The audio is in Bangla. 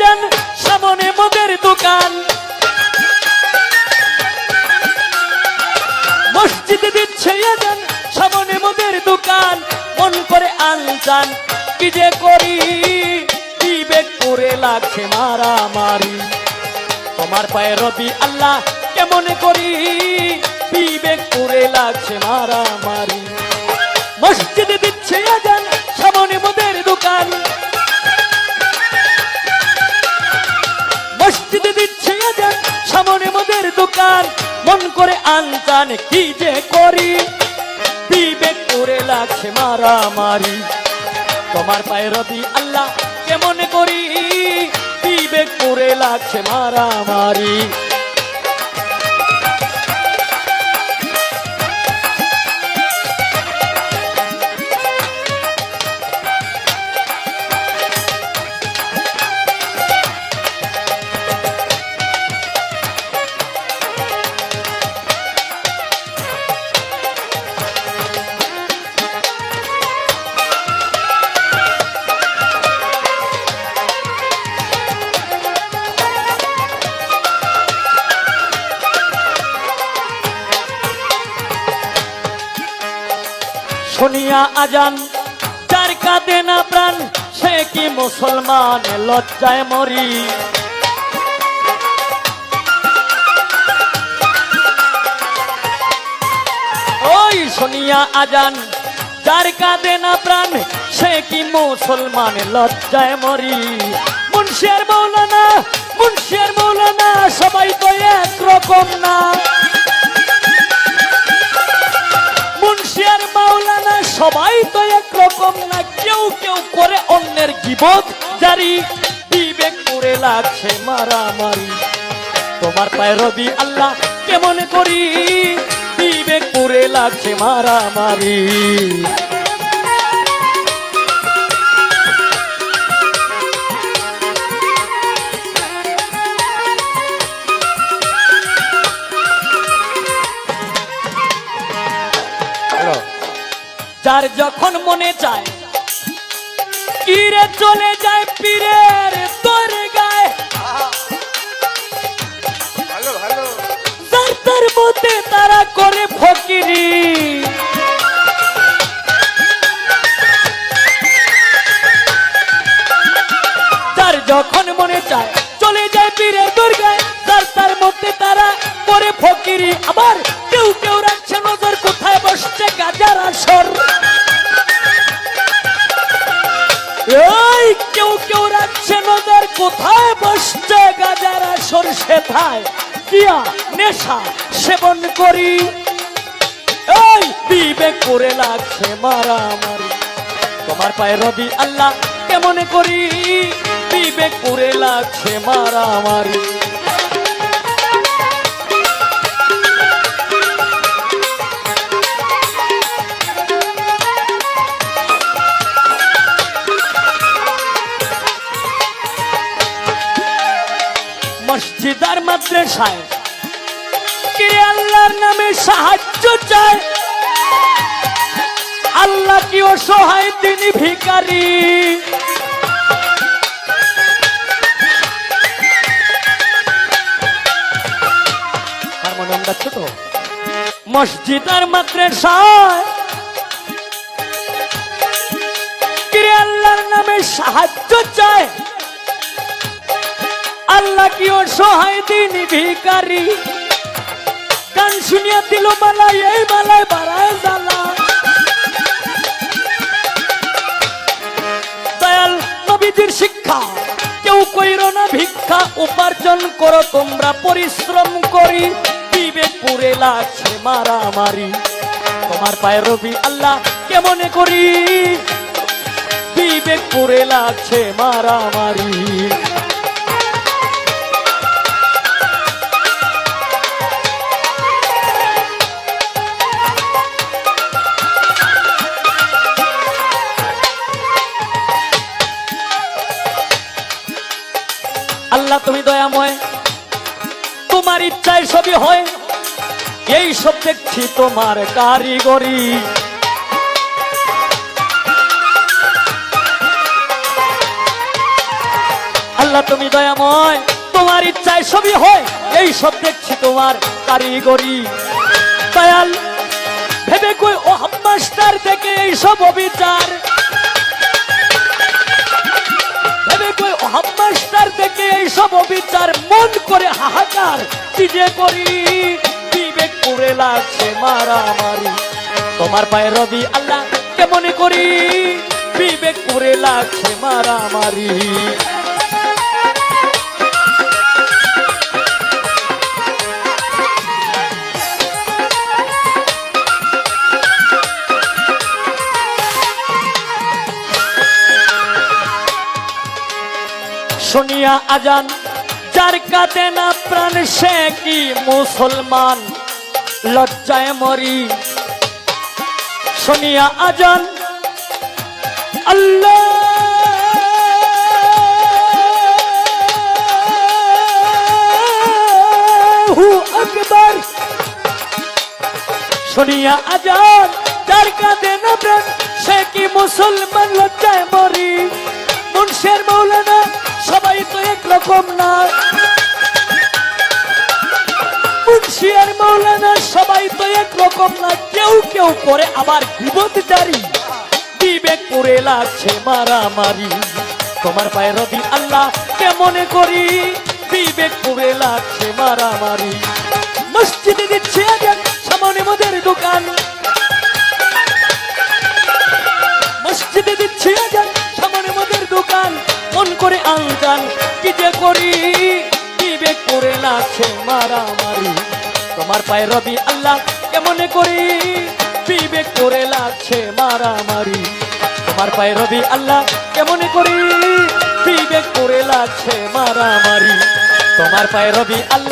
যান সামনে মদের দোকান। মসজিদে দিচ্ছে যান সামনে মদের দোকান। মন করে কি যে করি? বিবেক করে লাগছে মারামারি। তোমার পায়ে রবি আল্লাহ কেমন করি? বিবেক করে লাগছে মারামারি। মসজিদে দিচ্ছে আজান মন করে আনতান কি যে করি? বিবেক করে লাগছে মারামারি। তোমার পায়ে রবি আল্লাহ কেমন করি? বিবেক করে লাগছে মারামারি। শুনিয়া আজান। যার কাঁদে না প্রাণ, সে কি মুসলমান? লজ্জায় মরি। ওই শুনিয়া আজান। যার কাঁদে না প্রাণ, সে কি মুসলমান? লজ্জায় মরি। মুন্সিয়ার মৌলানা মুন্সিয়ার মৌলানা, সবাই তো একরকম না। সবাই তো একরকম না, কেউ কেউ করে অন্যের জীবন জারি। বিবেক করে লাগছে মারামারি। তোমার পায়ে রবি আল্লাহ কেমন করি? বিবেক করে লাগছে মারামারি। যার যখন মনে চায় কিরে চলে যায় পীরের তোর গায়ে যার তার মতে তারা করে ফকিরি। যার যখন মনে চায় চলে যায় পীরের দুর্গায় যার তার মধ্যে তারা করে ফকিরি। আবার কোথায় বসছে গাজারা সরষে থায় কিয়া নেশা সেবন করি। এই দিবে করে লাগছে মারামারি। তোমার পায়ে রবি আল্লাহ কেমন করি? দিবে করে লাগছে মারামারি। মসজিদার মাদ্রাসায়। কে আল্লাহর নামে সাহায্য চায়? আল্লাহ কি অসহায় তিনি ভিকারী হারমোনিয়ামটা ছোট। মসজিদ আর মাদ্রাসায় আল্লাহর নামে সাহায্য দিন ভিকারী শুনিয়া দিল এই বাড়ায় দয়াল শিক্ষা, কেউ কইর না ভিক্ষা, উপার্জন করো তোমরা, পরিশ্রম করি বিবেক পুরে লাগছে মারামারি। তোমার পায়ে রবি আল্লাহ কেমনে করি? বিবেক পুরে লাগছে মারামারি। তুমি দয়াময়। তোমার ইচ্ছায় সবই হয়। এই সব দেখছি তোমার কারিগরি। আল্লাহ তুমি দয়াময়, তোমার ইচ্ছায় সবই হয়। এই সব দেখছি তোমার কারিগরি। দয়াল, ভেবে কই ও হাম্মাস্টার থেকে এই সব অবিচার। ভেবে কই হাম্মাস্টার থেকে এই সব অবিচার মন করে হাহাকার। কি যে করি? বিবেক করে লাগছে মারামারি। তোমার পায়ে রবি আল্লাহ কেমন করি? বিবেক করে লাগছে মারামারি। শুনিয়া আজান যার কাঁদে না প্রাণ সে কি মুসলমান? লজ্জায় মরি। শুনিয়া আজান আল্লাহু! আকবার। শুনিয়া আজান যার কাঁদে না প্রাণ সে কি মুসলমান? লজ্জায় মরি। মুন্সের মৌলানা, সবাই তো একরকম না। মুন্সি আর মৌলানা, সবাই তো একরকম না। কেউ কেউ করে আবার বিপদ জারি। বিবেক করে লাগছে মারামারি। তোমার পায়ে রবি আল্লাহ কেমনে করি? বিবেক করে লাগছে মারামারি। মসজিদে দিচ্ছে সামনে মোদের দোকান। মারামারি তোমার পায়ে রবি আল্লাহ কেমন করি? বিবেক করে লাগছে মারামারি। তোমার পায়ে রবি আল্লাহ কেমন করি? বিবেক করে লাগছে মারামারি। তোমার পায়ে রবি আল্লাহ